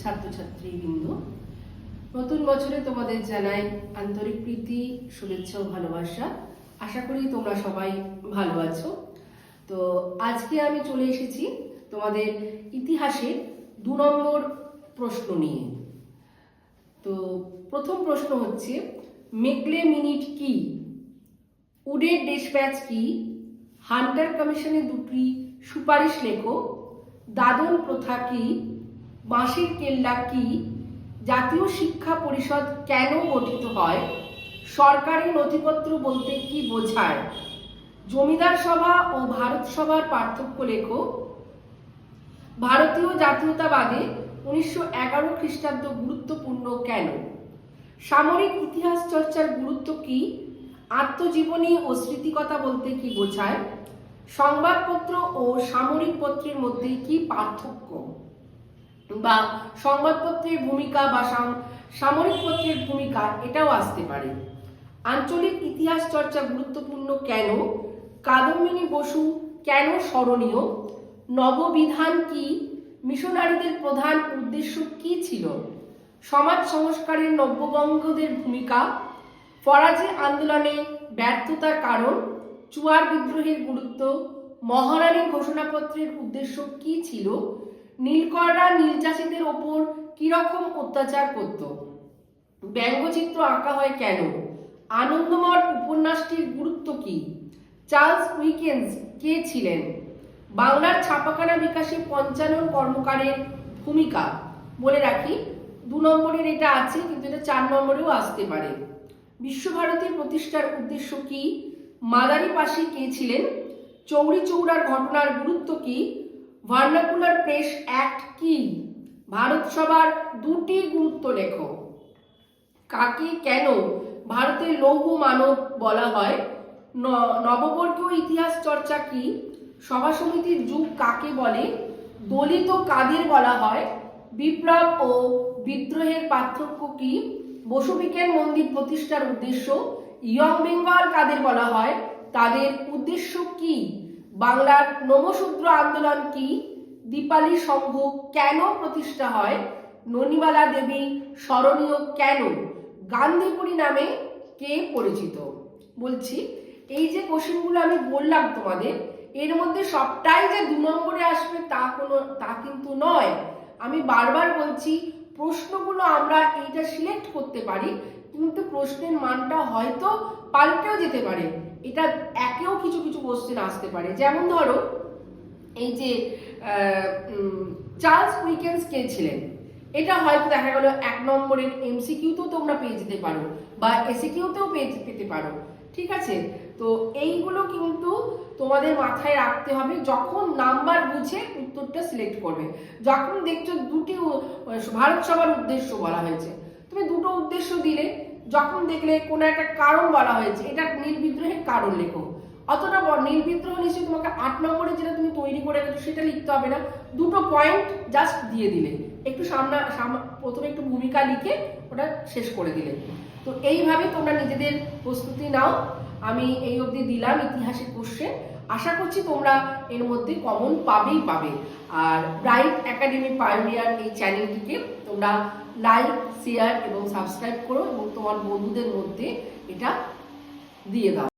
ছাত্রছাত্রীবৃন্দ, নতুন বছরে তোমাদের জানাই আন্তরিক প্রীতি, শুভেচ্ছা ও ভালোবাসা। আশা করি তোমরা সবাই ভালো আছো। তো আজকে আমি চলে এসেছি তোমাদের ইতিহাসের দু নম্বর প্রশ্ন নিয়ে। তো প্রথম প্রশ্ন হচ্ছে, মেকলে মিনিট কি? উডের ডেসপ্যাচ কি? হান্টার কমিশনের দুটি সুপারিশ লেখো। দাদন প্রথা কি? বাঁশের কেল্লা কি? জাতীয় শিক্ষা পরিষদ কেন গঠিত হয়? সরকারি নথিপত্র বলতে কি বোঝায়? জমিদার সভা ও ভারত সভার পার্থক্য লেখো। ভারতীয় জাতীয়তাবাদে উনিশশো এগারো খ্রিস্টাব্দ গুরুত্বপূর্ণ কেন? সামরিক ইতিহাস চর্চার গুরুত্ব কি? আত্মজীবনী ও স্মৃতিকতা বলতে কি বোঝায়? সংবাদপত্র ও সামরিক পত্রের মধ্যে কি পার্থক্য? বা সংবাদপত্রের ভূমিকা বা সামরিক পত্রের ভূমিকা এটাও আসতে পারে। আঞ্চলিক ইতিহাস চর্চা গুরুত্বপূর্ণ কেন? কাদম্বিনী বসু কেন স্মরণীয়? নববিধান কি? মিশনারিদের প্রধান উদ্দেশ্য কি ছিল? সমাজ সংস্কারের নব্যবঙ্গদের ভূমিকা? ফরাজি আন্দোলনে ব্যর্থতার কারণ? চুয়ার বিদ্রোহের গুরুত্ব, মহারানীর ঘোষণাপত্রের উদ্দেশ্য কি ছিল? নীলকররা নীলচাষীদের ওপর কীরকম অত্যাচার করত? ব্যঙ্গচিত্র আঁকা হয় কেন? আনন্দমঠ উপন্যাসটির গুরুত্ব কি? চার্লস উইকেন্স কে ছিলেন? বাংলার ছাপাখানা বিকাশে পঞ্চানন কর্মকারের ভূমিকা। বলে রাখি, দু নম্বরের এটা আছে, কিন্তু এটা চার নম্বরেও আসতে পারে। বিশ্বভারতীর প্রতিষ্ঠার উদ্দেশ্য কি? মাদারি পাশে কে ছিলেন? চৌরি চৌড়ার ঘটনার গুরুত্ব কি? ভার্নাকুলার প্রেস অ্যাক্ট কি? ভারত সভার দুটি গুরুত্ব লেখো। কাকে কেন ভারতের লৌহ মানব বলা হয়? নববর্গীয় ইতিহাস চর্চা কি? সভা সমিতির যুগ কাকে বলে? দলিত কাদের বলা হয়? বিপ্লব ও বিদ্রোহের পার্থক্য কি? বসু বিজ্ঞান মন্দির প্রতিষ্ঠার উদ্দেশ্য? ইয়ং বেঙ্গল কাদের বলা হয়? তাদের উদ্দেশ্য কি? বাংলার নমশূদ্র আন্দোলন কি? দীপালি সংঘ কেন প্রতিষ্ঠা হয়? ননিবালা দেবী স্মরণীয় কেন? গান্ধীপুরী নামে কে পরিচিত? বলছি, এই যে কোশ্চেনগুলো আমি বললাম তোমাদের, এর মধ্যে সবটাই যে দু নম্বরে আসবে তা কোনো, তা কিন্তু নয়। আমি বারবার বলছি, প্রশ্নগুলো আমরা এইটা সিলেক্ট করতে পারি কিন্তু প্রশ্নের মানটা হয়তো পাল্টেও যেতে পারে। এটা একেও কিছু কিছু কোশ্চেন আসতে পারে। যেমন ধরো, এই যে চার্লস উইকেন্স কে ছিলেন? এটা হয়তো দেখা গেল এক নম্বরের এমসিকিউতেও তোমরা পেয়ে যেতে পারো বা এসিকিউতেও পেয়ে পেতে পারো। ঠিক আছে? তো এইগুলো কিন্তু তোমাদের মাথায় রাখতে হবে যখন নাম্বার বুঝে উত্তরটা সিলেক্ট করবে। যখন দেখছ দুটি ভারত সভার উদ্দেশ্য বলা হয়েছে। তুমি দুটো উদ্দেশ্য যখন দেখলে কোনো একটা কারণ বলা হয়েছে, এটা নীল বিদ্রোহের কারণ লেখো অতটা বড় নীল বিদ্রোহ নিশ্চয়ই তোমাকে আট নম্বরে যেটা তুমি তৈরি করে গেছো সেটা লিখতে হবে না। দুটো পয়েন্ট জাস্ট দিয়ে দিলে। একটু সামনা, সাম- প্রথমে একটু ভূমিকা লিখে ওটা শেষ করে দিলে। তো এইভাবে তোমরা নিজেদের প্রস্তুতি নাও। আমি এই অবধি দিলাম ইতিহাসের কোশ্চেন আশা করছি তোমরা এর মধ্যে কমন পাবেই পাবে। আর ব্রাইট একাডেমি পায়োনিয়ার এই চ্যানেলটিকে তোমরা লাইক শেয়ার এবং সাবস্ক্রাইব করো এবং তোমার বন্ধুদের মধ্যে এটা দিয়ে দাও।